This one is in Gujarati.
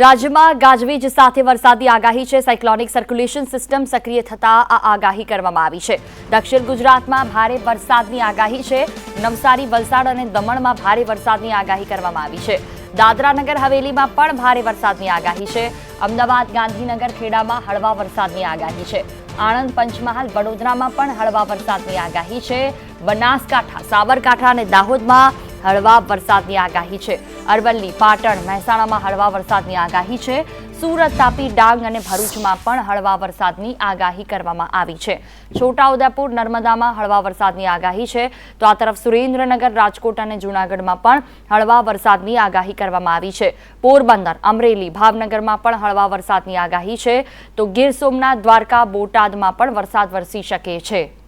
રાજ્યમાં ગાજવીજ સાથે વરસાદની આગાહી છે. સાયક્લોનિક સર્ક્યુલેશન સિસ્ટમ સક્રિય થતા આ આગાહી કરવામાં આવી છે. દક્ષિણ ગુજરાતમાં ભારે વરસાદની આગાહી છે. નવસારી, વલસાડ અને દમણમાં ભારે વરસાદની આગાહી કરવામાં આવી છે. દાદરા નગર, હવેલીમાં પણ ભારે વરસાદની આગાહી છે. અમદાવાદ, ગાંધીનગર, ખેડામાં હળવા વરસાદની આગાહી છે. આણંદ, પંચમહાલ, વડોદરામાં પણ હળવા વરસાદની આગાહી છે. બનાસકાંઠા, સાબરકાંઠા અને દાહોદમાં હળવા વરસાદની આગાહી છે. અરવલ્લી, પાટણ, મહેસાણામાં હળવા વરસાદની આગાહી છે. સુરત, તાપી, ડાંગ અને ભરૂચમાં પણ હળવા વરસાદની આગાહી કરવામાં આવી છે. છોટાઉદેપુર, નર્મદામાં હળવા વરસાદની આગાહી છે. તો આ તરફ સુરેન્દ્રનગર, રાજકોટ અને જૂનાગઢમાં પણ હળવા વરસાદની આગાહી કરવામાં આવી છે. પોરબંદર, અમરેલી, ભાવનગરમાં પણ હળવા વરસાદની આગાહી છે. તો ગીર સોમનાથ, દ્વારકા, બોટાદમાં પણ વરસાદ વરસી શકે છે.